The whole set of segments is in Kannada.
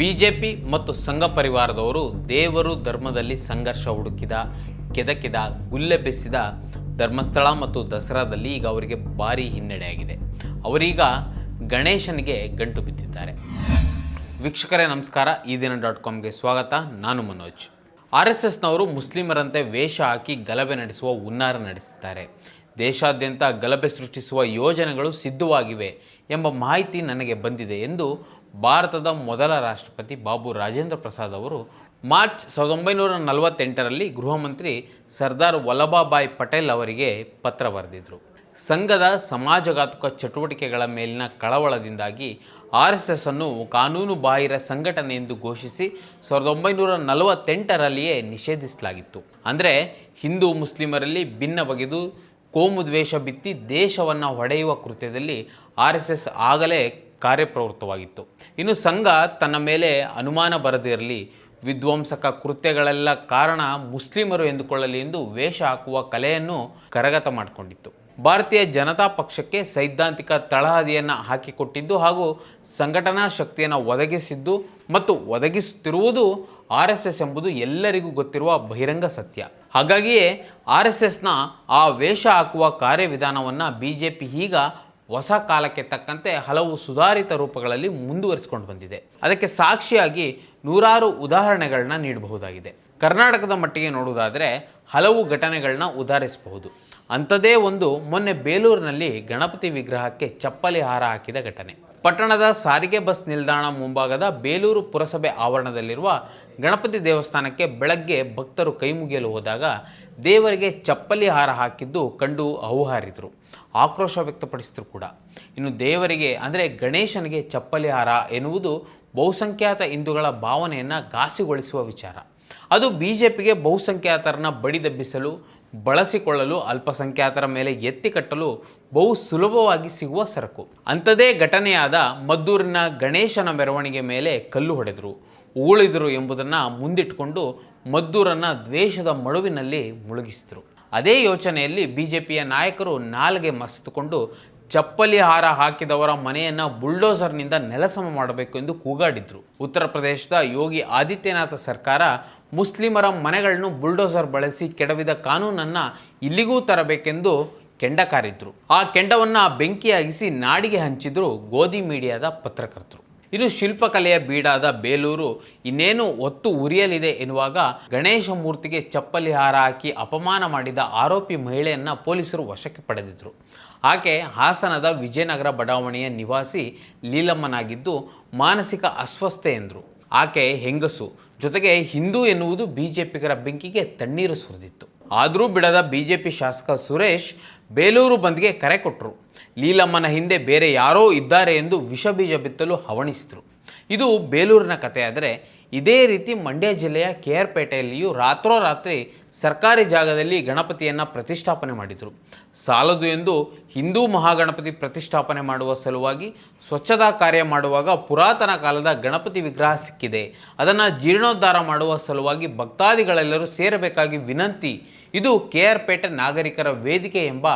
ಬಿಜೆಪಿ ಮತ್ತು ಸಂಘ ಪರಿವಾರದವರು ದೇವರು ಧರ್ಮದಲ್ಲಿ ಸಂಘರ್ಷ ಹುಡುಕಿದ, ಕೆದಕಿದ, ಗುಲ್ಲೆ ಬೆಸ್ಸಿದ ಧರ್ಮಸ್ಥಳ ಮತ್ತು ದಸರಾದಲ್ಲಿ ಈಗ ಅವರಿಗೆ ಭಾರಿ ಹಿನ್ನಡೆಯಾಗಿದೆ. ಅವರೀಗ ಗಣೇಶನಿಗೆ ಗಂಟು ಬಿದ್ದಿದ್ದಾರೆ. ವೀಕ್ಷಕರೇ, ನಮಸ್ಕಾರ. ಈ ದಿನ ಡಾಟ್ ಕಾಮ್ಗೆ ಸ್ವಾಗತ. ನಾನು ಮನೋಜ್. ಆರ್ ಎಸ್ ಎಸ್ನವರು ಮುಸ್ಲಿಮರಂತೆ ವೇಷ ಹಾಕಿ ಗಲಭೆ ನಡೆಸುವ ಹುನ್ನಾರ ನಡೆಸಿದ್ದಾರೆ. ದೇಶಾದ್ಯಂತ ಗಲಭೆ ಸೃಷ್ಟಿಸುವ ಯೋಜನೆಗಳು ಸಿದ್ಧವಾಗಿವೆ ಎಂಬ ಮಾಹಿತಿ ನನಗೆ ಬಂದಿದೆ ಎಂದು ಭಾರತದ ಮೊದಲ ರಾಷ್ಟ್ರಪತಿ ಬಾಬು ರಾಜೇಂದ್ರ ಪ್ರಸಾದ್ ಅವರು ಮಾರ್ಚ್ ಸಾವಿರದ ಒಂಬೈನೂರ ನಲವತ್ತೆಂಟರಲ್ಲಿ ಗೃಹ ಮಂತ್ರಿ ಸರ್ದಾರ್ ವಲ್ಲಭಾಭಾಯ್ ಪಟೇಲ್ ಅವರಿಗೆ ಪತ್ರ ಬರೆದಿದ್ದರು ಸಂಘದ ಸಮಾಜಘಾತುಕ ಚಟುವಟಿಕೆಗಳ ಮೇಲಿನ ಕಳವಳದಿಂದಾಗಿ ಆರ್ ಎಸ್ ಎಸ್ ಅನ್ನು ಕಾನೂನು ಬಾಹಿರ ಸಂಘಟನೆ ಎಂದು ಘೋಷಿಸಿ ಸಾವಿರದ ಒಂಬೈನೂರ ನಲವತ್ತೆಂಟರಲ್ಲಿಯೇ ನಿಷೇಧಿಸಲಾಗಿತ್ತು. ಅಂದರೆ ಹಿಂದೂ ಮುಸ್ಲಿಮರಲ್ಲಿ ಭಿನ್ನ ಬಗೆದು ಕೋಮು ದ್ವೇಷ ಬಿತ್ತಿ ದೇಶವನ್ನು ಹೊಡೆಯುವ ಕೃತ್ಯದಲ್ಲಿ ಆರ್ ಎಸ್ ಎಸ್ ಆಗಲೇ ಕಾರ್ಯಪ್ರವೃತ್ತವಾಗಿತ್ತು. ಇನ್ನು ಸಂಘ ತನ್ನ ಮೇಲೆ ಅನುಮಾನ ಬರದಿರಲಿ ವಿಧ್ವಂಸಕ ಕೃತ್ಯಗಳೆಲ್ಲ ಕಾರಣ ಮುಸ್ಲಿಮರು ಎಂದುಕೊಳ್ಳಲಿ ಎಂದು ವೇಷ ಹಾಕುವ ಕಲೆಯನ್ನು ಕರಗತ ಮಾಡಿಕೊಂಡಿತ್ತು. ಭಾರತೀಯ ಜನತಾ ಪಕ್ಷಕ್ಕೆ ಸೈದ್ಧಾಂತಿಕ ತಳಹದಿಯನ್ನು ಹಾಕಿಕೊಟ್ಟಿದ್ದು ಹಾಗೂ ಸಂಘಟನಾ ಶಕ್ತಿಯನ್ನು ಒದಗಿಸಿದ್ದು ಮತ್ತು ಒದಗಿಸುತ್ತಿರುವುದು ಆರ್ ಎಸ್ ಎಸ್ ಎಂಬುದು ಎಲ್ಲರಿಗೂ ಗೊತ್ತಿರುವ ಬಹಿರಂಗ ಸತ್ಯ. ಹಾಗಾಗಿಯೇ ಆರ್ ಎಸ್ ಎಸ್ನ ಆ ವೇಷ ಹಾಕುವ ಕಾರ್ಯವಿಧಾನವನ್ನು ಬಿ ಜೆ ಪಿ ಈಗ ಹೊಸ ಕಾಲಕ್ಕೆ ತಕ್ಕಂತೆ ಹಲವು ಸುಧಾರಿತ ರೂಪಗಳಲ್ಲಿ ಮುಂದುವರಿಸಿಕೊಂಡು ಬಂದಿದೆ. ಅದಕ್ಕೆ ಸಾಕ್ಷಿಯಾಗಿ ನೂರಾರು ಉದಾಹರಣೆಗಳನ್ನ ನೀಡಬಹುದಾಗಿದೆ. ಕರ್ನಾಟಕದ ಮಟ್ಟಿಗೆ ನೋಡುವುದಾದರೆ ಹಲವು ಘಟನೆಗಳನ್ನ ಉದಾಹರಿಸಬಹುದು. ಅಂಥದ್ದೇ ಒಂದು ಮೊನ್ನೆ ಬೇಲೂರಿನಲ್ಲಿ ಗಣಪತಿ ವಿಗ್ರಹಕ್ಕೆ ಚಪ್ಪಲಿ ಹಾರ ಹಾಕಿದ ಘಟನೆ. ಪಟ್ಟಣದ ಸಾರಿಗೆ ಬಸ್ ನಿಲ್ದಾಣ ಮುಂಭಾಗದ ಬೇಲೂರು ಪುರಸಭೆ ಆವರಣದಲ್ಲಿರುವ ಗಣಪತಿ ದೇವಸ್ಥಾನಕ್ಕೆ ಬೆಳಗ್ಗೆ ಭಕ್ತರು ಕೈ ಮುಗಿಯಲು ಹೋದಾಗ ದೇವರಿಗೆ ಚಪ್ಪಲಿ ಹಾರ ಹಾಕಿದ್ದು ಕಂಡು ಹೌಹಾರಿದರು. ಆಕ್ರೋಶ ವ್ಯಕ್ತಪಡಿಸಿದ್ರು ಕೂಡ. ಇನ್ನು ದೇವರಿಗೆ, ಅಂದರೆ ಗಣೇಶನಿಗೆ ಚಪ್ಪಲಿ ಹಾರ ಎನ್ನುವುದು ಬಹುಸಂಖ್ಯಾತ ಹಿಂದೂಗಳ ಭಾವನೆಯನ್ನು ಘಾಸಿಗೊಳಿಸುವ ವಿಚಾರ. ಅದು ಬಿ ಜೆ ಪಿಗೆ ಬಹುಸಂಖ್ಯಾತರನ್ನ ಬಡಿದೆಬ್ಬಿಸಲು ಬಳಸಿಕೊಳ್ಳಲು ಅಲ್ಪಸಂಖ್ಯಾತರ ಮೇಲೆ ಎತ್ತಿ ಕಟ್ಟಲು ಬಹು ಸುಲಭವಾಗಿ ಸಿಗುವ ಸರಕು. ಅಂಥದೇ ಘಟನೆಯಾದ ಮದ್ದೂರಿನ ಗಣೇಶನ ಮೆರವಣಿಗೆ ಮೇಲೆ ಕಲ್ಲು ಹೊಡೆದರು. ಉಗುಳಿದರು ಎಂಬುದನ್ನು ಮುಂದಿಟ್ಟುಕೊಂಡು ಮದ್ದೂರನ್ನು ದ್ವೇಷದ ಮಡುವಿನಲ್ಲಿ ಮುಳುಗಿಸಿದರು. ಅದೇ ಯೋಚನೆಯಲ್ಲಿ ಬಿ ಜೆ ನಾಯಕರು ನಾಲ್ಗೆ ಮಸೆದುಕೊಂಡು ಚಪ್ಪಲಿ ಹಾರ ಹಾಕಿದವರ ಮನೆಯನ್ನು ಬುಲ್ಡೋಸರ್ನಿಂದ ನೆಲಸಮ ಮಾಡಬೇಕು ಎಂದು ಕೂಗಾಡಿದ್ರು. ಉತ್ತರ ಪ್ರದೇಶದ ಯೋಗಿ ಆದಿತ್ಯನಾಥ ಸರ್ಕಾರ ಮುಸ್ಲಿಮರ ಮನೆಗಳನ್ನು ಬುಲ್ಡೋಸರ್ ಬಳಸಿ ಕೆಡವಿದ ಕಾನೂನನ್ನು ಇಲ್ಲಿಗೂ ತರಬೇಕೆಂದು ಕೆಂಡ ಕಾರಿದ್ರು ಆ ಕೆಂಡವನ್ನು ಬೆಂಕಿಯಾಗಿಸಿ ನಾಡಿಗೆ ಹಂಚಿದ್ರು ಗೋಧಿ ಮೀಡಿಯಾದ ಪತ್ರಕರ್ತರು. ಇನ್ನು ಶಿಲ್ಪಕಲೆಯ ಬೀಡಾದ ಬೇಲೂರು ಇನ್ನೇನು ಒತ್ತು ಉರಿಯಲಿದೆ ಎನ್ನುವಾಗ ಗಣೇಶ ಮೂರ್ತಿಗೆ ಚಪ್ಪಲಿ ಹಾರ ಹಾಕಿ ಅಪಮಾನ ಮಾಡಿದ ಆರೋಪಿ ಮಹಿಳೆಯನ್ನು ಪೊಲೀಸರು ವಶಕ್ಕೆ ಪಡೆದಿದ್ದರು ಆಕೆ ಹಾಸನದ ವಿಜಯನಗರ ಬಡಾವಣೆಯ ನಿವಾಸಿ ಲೀಲಮ್ಮನಾಗಿದ್ದು ಮಾನಸಿಕ ಅಸ್ವಸ್ಥೆ ಎಂದರು. ಆಕೆ ಹೆಂಗಸು. ಜೊತೆಗೆ ಹಿಂದೂ ಎನ್ನುವುದು ಬಿಜೆಪಿಗರ ಬೆಂಕಿಗೆ ತಣ್ಣೀರು ಸುರಿದಿತ್ತು. ಆದರೂ ಬಿಡದ ಬಿಜೆಪಿ ಶಾಸಕ ಸುರೇಶ್ ಬೇಲೂರು ಬಂದ್ಗೆ ಕರೆ ಕೊಟ್ಟರು ಲೀಲಮ್ಮನ ಹಿಂದೆ ಬೇರೆ ಯಾರೋ ಇದ್ದಾರೆ ಎಂದು ವಿಷ ಬೀಜ ಬಿತ್ತಲು ಹವಣಿಸಿದರು. ಇದು ಬೇಲೂರಿನ ಕಥೆಯಾದರೆ ಇದೇ ರೀತಿ ಮಂಡ್ಯ ಜಿಲ್ಲೆಯ ಕೆ ಆರ್ ಪೇಟೆಯಲ್ಲಿಯೂ ರಾತ್ರೋರಾತ್ರಿ ಸರ್ಕಾರಿ ಜಾಗದಲ್ಲಿ ಗಣಪತಿಯನ್ನು ಪ್ರತಿಷ್ಠಾಪನೆ ಮಾಡಿದರು. ಸಾಲದು ಎಂದು ಹಿಂದೂ ಮಹಾಗಣಪತಿ ಪ್ರತಿಷ್ಠಾಪನೆ ಮಾಡುವ ಸಲುವಾಗಿ ಸ್ವಚ್ಛತಾ ಕಾರ್ಯ ಮಾಡುವಾಗ ಪುರಾತನ ಕಾಲದ ಗಣಪತಿ ವಿಗ್ರಹ ಸಿಕ್ಕಿದೆ. ಅದನ್ನು ಜೀರ್ಣೋದ್ಧಾರ ಮಾಡುವ ಸಲುವಾಗಿ ಭಕ್ತಾದಿಗಳೆಲ್ಲರೂ ಸೇರಬೇಕಾಗಿ ವಿನಂತಿ. ಇದು ಕೆ ಆರ್ ಪೇಟೆ ನಾಗರಿಕರ ವೇದಿಕೆ ಎಂಬ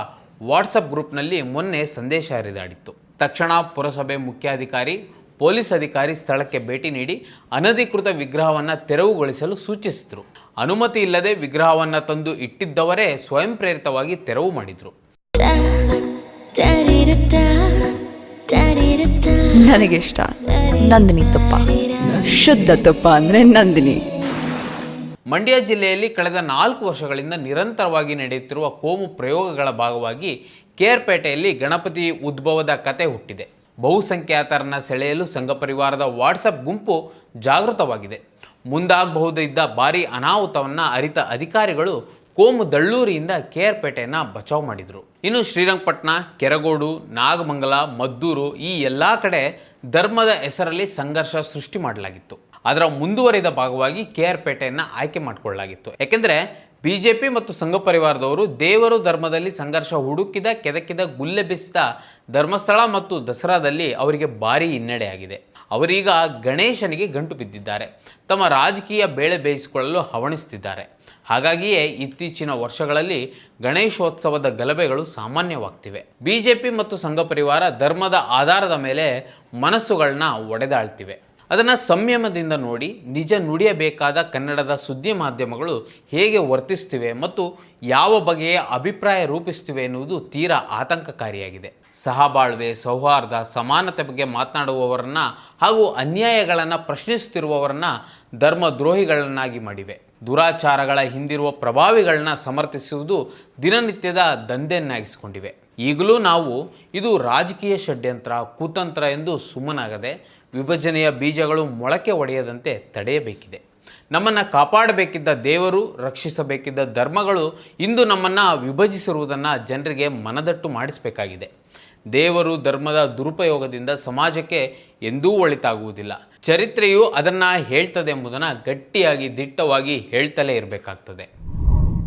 ವಾಟ್ಸಪ್ ಗ್ರೂಪ್ನಲ್ಲಿ ಮೊನ್ನೆ ಸಂದೇಶ ಹರಿದಾಡಿತ್ತು. ತಕ್ಷಣ ಪುರಸಭೆ ಮುಖ್ಯಾಧಿಕಾರಿ ಪೊಲೀಸ್ ಅಧಿಕಾರಿ ಸ್ಥಳಕ್ಕೆ ಭೇಟಿ ನೀಡಿ ಅನಧಿಕೃತ ವಿಗ್ರಹವನ್ನು ತೆರವುಗೊಳಿಸಲು ಸೂಚಿಸಿದರು. ಅನುಮತಿ ಇಲ್ಲದೆ ವಿಗ್ರಹವನ್ನು ತಂದು ಇಟ್ಟಿದ್ದವರೇ ಸ್ವಯಂ ಪ್ರೇರಿತವಾಗಿ ತೆರವು ಮಾಡಿದರು. ನನಗೆ ಇಷ್ಟ ನಂದಿನಿ ತುಪ್ಪ. ಶುದ್ಧ ತುಪ್ಪ ಅಂದರೆ ನಂದಿನಿ. ಮಂಡ್ಯ ಜಿಲ್ಲೆಯಲ್ಲಿ ಕಳೆದ ನಾಲ್ಕು ವರ್ಷಗಳಿಂದ ನಿರಂತರವಾಗಿ ನಡೆಯುತ್ತಿರುವ ಕೋಮು ಪ್ರಯೋಗಗಳ ಭಾಗವಾಗಿ ಕೇರ್ಪೇಟೆಯಲ್ಲಿ ಗಣಪತಿ ಉದ್ಭವದ ಕತೆ ಹುಟ್ಟಿದೆ. ಬಹುಸಂಖ್ಯಾತರನ್ನ ಸೆಳೆಯಲು ಸಂಘ ಪರಿವಾರದ ವಾಟ್ಸಪ್ ಗುಂಪು ಜಾಗೃತವಾಗಿದೆ. ಮುಂದಾಗಬಹುದಿದ್ದ ಭಾರಿ ಅನಾಹುತವನ್ನು ಅರಿತ ಅಧಿಕಾರಿಗಳು ಕೋಮು ದಳ್ಳೂರಿಯಿಂದ ಕೇರ್ಪೇಟೆಯನ್ನು ಬಚಾವ್ ಮಾಡಿದರು. ಇನ್ನು ಶ್ರೀರಂಗಪಟ್ಟಣ ಕೆರಗೋಡು, ನಾಗಮಂಗಲ, ಮದ್ದೂರು ಈ ಎಲ್ಲ ಕಡೆ ಧರ್ಮದ ಹೆಸರಲ್ಲಿ ಸಂಘರ್ಷ ಸೃಷ್ಟಿ ಮಾಡಲಾಗಿತ್ತು. ಅದರ ಮುಂದುವರಿದ ಭಾಗವಾಗಿ ಕೆ ಪೇಟೆಯನ್ನು ಆಯ್ಕೆ ಮಾಡಿಕೊಳ್ಳಲಾಗಿತ್ತು. ಯಾಕೆಂದರೆ ಬಿ ಜೆ ಪಿ ಮತ್ತು ಸಂಘ ಪರಿವಾರದವರು ದೇವರು ಧರ್ಮದಲ್ಲಿ ಸಂಘರ್ಷ ಹುಡುಕಿದ, ಕೆದಕಿದ ಗುಲ್ಲೆಬ್ಬಿಸಿದ ಬೆಸಿದ ಧರ್ಮಸ್ಥಳ ಮತ್ತು ದಸರಾದಲ್ಲಿ ಅವರಿಗೆ ಭಾರಿ ಹಿನ್ನಡೆಯಾಗಿದೆ ಅವರೀಗ ಗಣೇಶನಿಗೆ ಗಂಟು ಬಿದ್ದಿದ್ದಾರೆ. ತಮ್ಮ ರಾಜಕೀಯ ಬೇಳೆ ಬೇಯಿಸಿಕೊಳ್ಳಲು ಹವಣಿಸುತ್ತಿದ್ದಾರೆ. ಹಾಗಾಗಿಯೇ ಇತ್ತೀಚಿನ ವರ್ಷಗಳಲ್ಲಿ ಗಣೇಶೋತ್ಸವದ ಗಲಭೆಗಳು ಸಾಮಾನ್ಯವಾಗ್ತಿವೆ. ಬಿಜೆಪಿ ಮತ್ತು ಸಂಘ ಪರಿವಾರ ಧರ್ಮದ ಆಧಾರದ ಮೇಲೆ ಮನಸ್ಸುಗಳನ್ನ ಒಡೆದಾಳ್ತಿವೆ. ಅದನ್ನು ಸಂಯಮದಿಂದ ನೋಡಿ ನಿಜ ನುಡಿಯಬೇಕಾದ ಕನ್ನಡದ ಸುದ್ದಿ ಮಾಧ್ಯಮಗಳು ಹೇಗೆ ವರ್ತಿಸ್ತಿವೆ ಮತ್ತು ಯಾವ ಬಗೆಯ ಅಭಿಪ್ರಾಯ ರೂಪಿಸ್ತಿವೆ ಎನ್ನುವುದು ತೀರಾ ಆತಂಕಕಾರಿಯಾಗಿದೆ. ಸಹಬಾಳ್ವೆ, ಸೌಹಾರ್ದ, ಸಮಾನತೆ ಬಗ್ಗೆ ಮಾತನಾಡುವವರನ್ನ ಹಾಗೂ ಅನ್ಯಾಯಗಳನ್ನು ಪ್ರಶ್ನಿಸುತ್ತಿರುವವರನ್ನ ಧರ್ಮದ್ರೋಹಿಗಳನ್ನಾಗಿ ಮಾಡಿವೆ. ದುರಾಚಾರಗಳ ಹಿಂದಿರುವ ಪ್ರಭಾವಿಗಳನ್ನ ಸಮರ್ಥಿಸುವುದು ದಿನನಿತ್ಯದ ದಂಧೆಯನ್ನಾಗಿಸಿಕೊಂಡಿವೆ. ಈಗಲೂ ನಾವು ಇದು ರಾಜಕೀಯ ಷಡ್ಯಂತ್ರ, ಕುತಂತ್ರ ಎಂದು ಸುಮ್ಮನಾಗದೆ ವಿಭಜನೆಯ ಬೀಜಗಳು ಮೊಳಕೆ ಒಡೆಯದಂತೆ ತಡೆಯಬೇಕಿದೆ. ನಮ್ಮನ್ನು ಕಾಪಾಡಬೇಕಿದ್ದ ದೇವರು, ರಕ್ಷಿಸಬೇಕಿದ್ದ ಧರ್ಮಗಳು ಇಂದು ನಮ್ಮನ್ನು ವಿಭಜಿಸಿರುವುದನ್ನು ಜನರಿಗೆ ಮನದಟ್ಟು ಮಾಡಿಸಬೇಕಾಗಿದೆ. ದೇವರು ಧರ್ಮದ ದುರುಪಯೋಗದಿಂದ ಸಮಾಜಕ್ಕೆ ಎಂದೂ ಒಳಿತಾಗುವುದಿಲ್ಲ. ಚರಿತ್ರೆಯು ಅದನ್ನು ಹೇಳ್ತದೆ ಎಂಬುದನ್ನು ಗಟ್ಟಿಯಾಗಿ ದಿಟ್ಟವಾಗಿ ಹೇಳ್ತಲೇ ಇರಬೇಕಾಗ್ತದೆ.